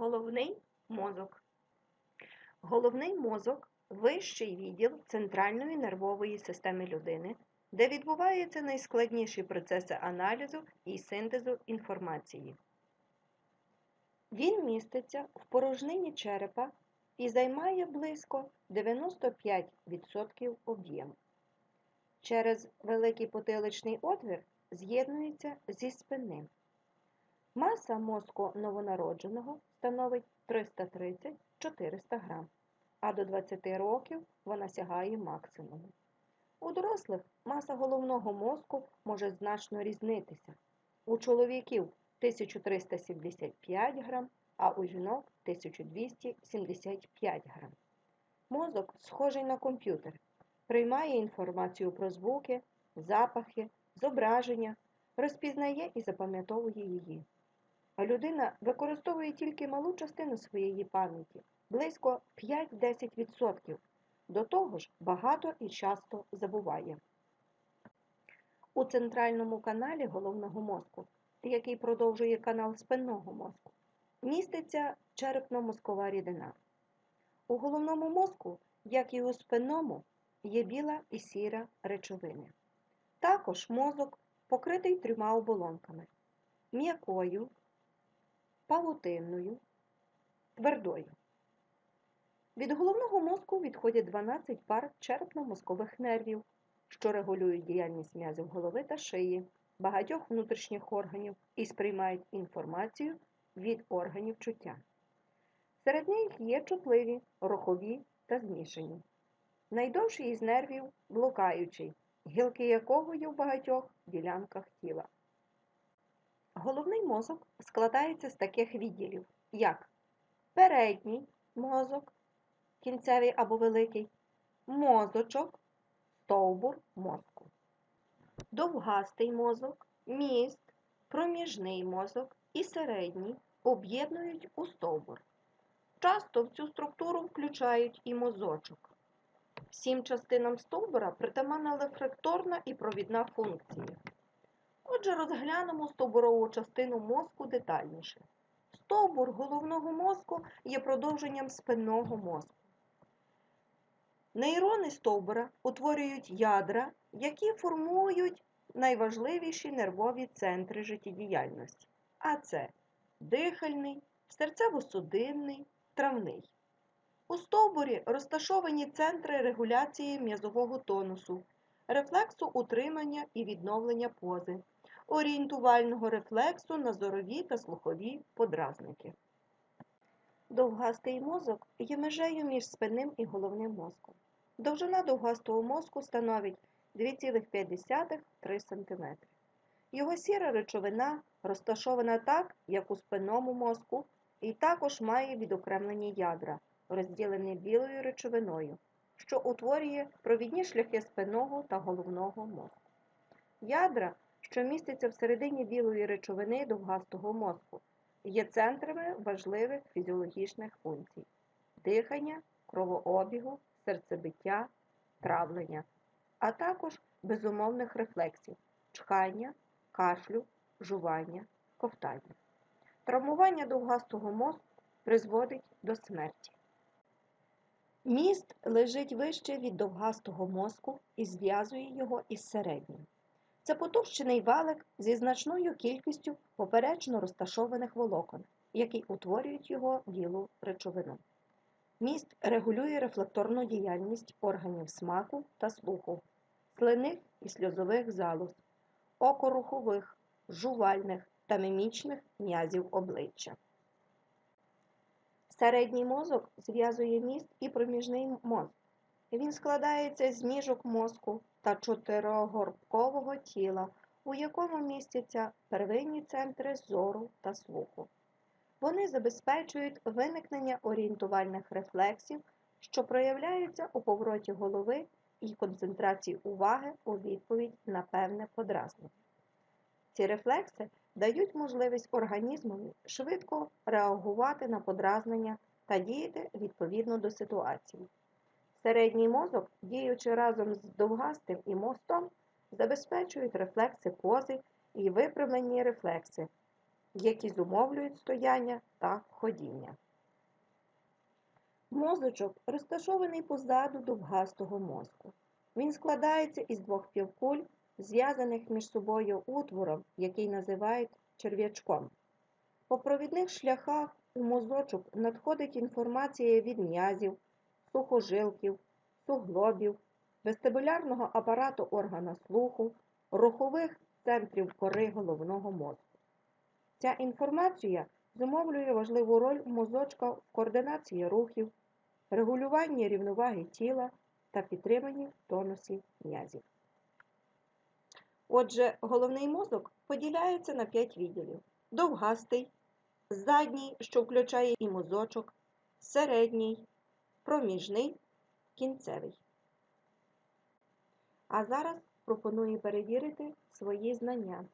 Головний мозок. Головний мозок вищий відділ центральної нервової системи людини, де відбуваються найскладніші процеси аналізу і синтезу інформації. Він міститься в порожнині черепа і займає близько 95% об'єму. Через великий потиличний отвір з'єднується зі спинним. Маса мозку новонародженого становить 330-400 грам, а до 20 років вона сягає максимуму. У дорослих маса головного мозку може значно різнитися. У чоловіків 1375 грам, а у жінок 1275 грам. Мозок схожий на комп'ютер, приймає інформацію про звуки, запахи, зображення, розпізнає і запам'ятовує її. А людина використовує тільки малу частину своєї пам'яті, близько 5-10%. До того ж, багато і часто забуває. У центральному каналі головного мозку, який продовжує канал спинного мозку, міститься черепно-мозкова рідина. У головному мозку, як і у спинному, є біла і сіра речовини. Також мозок покритий трьома оболонками м'якою, павутинною, твердою. Від головного мозку відходять 12 пар черепно-мозкових нервів, що регулюють діяльність м'язів голови та шиї, багатьох внутрішніх органів і сприймають інформацію від органів чуття. Серед них є чутливі, рухові та змішані. Найдовший із нервів блукаючий, гілки якого є в багатьох ділянках тіла. Головний мозок складається з таких відділів, як передній мозок, кінцевий або великий, мозочок, стовбур мозку, довгастий мозок, міст, проміжний мозок і середній об'єднують у стовбур. Часто в цю структуру включають і мозочок. Всім частинам стовбура притаманна рефлекторна і провідна функція. Отже, розглянемо стовбурову частину мозку детальніше. Стовбур головного мозку є продовженням спинного мозку. Нейрони стовбура утворюють ядра, які формують найважливіші нервові центри життєдіяльності. А це дихальний, серцево-судинний, травний. У стовбурі розташовані центри регуляції м'язового тонусу, рефлексу утримання і відновлення пози, орієнтувального рефлексу на зорові та слухові подразники. Довгастий мозок є межею між спинним і головним мозком. Довжина довгастого мозку становить 2,5-3 см. Його сіра речовина розташована так, як у спинному мозку, і також має відокремлені ядра, розділені білою речовиною, що утворює провідні шляхи спинного та головного мозку. Ядра, що містяться всередині білої речовини довгастого мозку, є центрами важливих фізіологічних функцій дихання, кровообігу, серцебиття, травлення, а також безумовних рефлексів чхання, кашлю, жування, ковтання. Травмування довгастого мозку призводить до смерті. Міст лежить вище від довгастого мозку і зв'язує його із середнім. Це потовщений валик зі значною кількістю поперечно розташованих волокон, які утворюють його білу речовину. Міст регулює рефлекторну діяльність органів смаку та слуху, слинних і сльозових залоз, окорухових, жувальних та мімічних м'язів обличчя. Середній мозок зв'язує міст і проміжний мозок. Він складається з ніжок мозку та чотиригорбкового тіла, у якому містяться первинні центри зору та слуху. Вони забезпечують виникнення орієнтувальних рефлексів, що проявляються у повороті голови і концентрації уваги у відповідь на певне подразнення. Ці рефлекси дають можливість організмові швидко реагувати на подразнення та діяти відповідно до ситуації. Середній мозок, діючи разом з довгастим і мостом, забезпечують рефлекси пози і виправлені рефлекси, які зумовлюють стояння та ходіння. Мозочок розташований позаду довгастого мозку. Він складається із двох півкуль, зв'язаних між собою утвором, який називають черв'ячком. По провідних шляхах у мозочок надходить інформація від м'язів, сухожилків, суглобів, вестибулярного апарату органа слуху, рухових центрів кори головного мозку. Ця інформація зумовлює важливу роль мозочка в координації рухів, регулюванні рівноваги тіла та підтриманні тонусі м'язів. Отже, головний мозок поділяється на 5 відділів: довгастий, задній, що включає і мозочок, середній, проміжний, кінцевий. А зараз пропоную перевірити свої знання.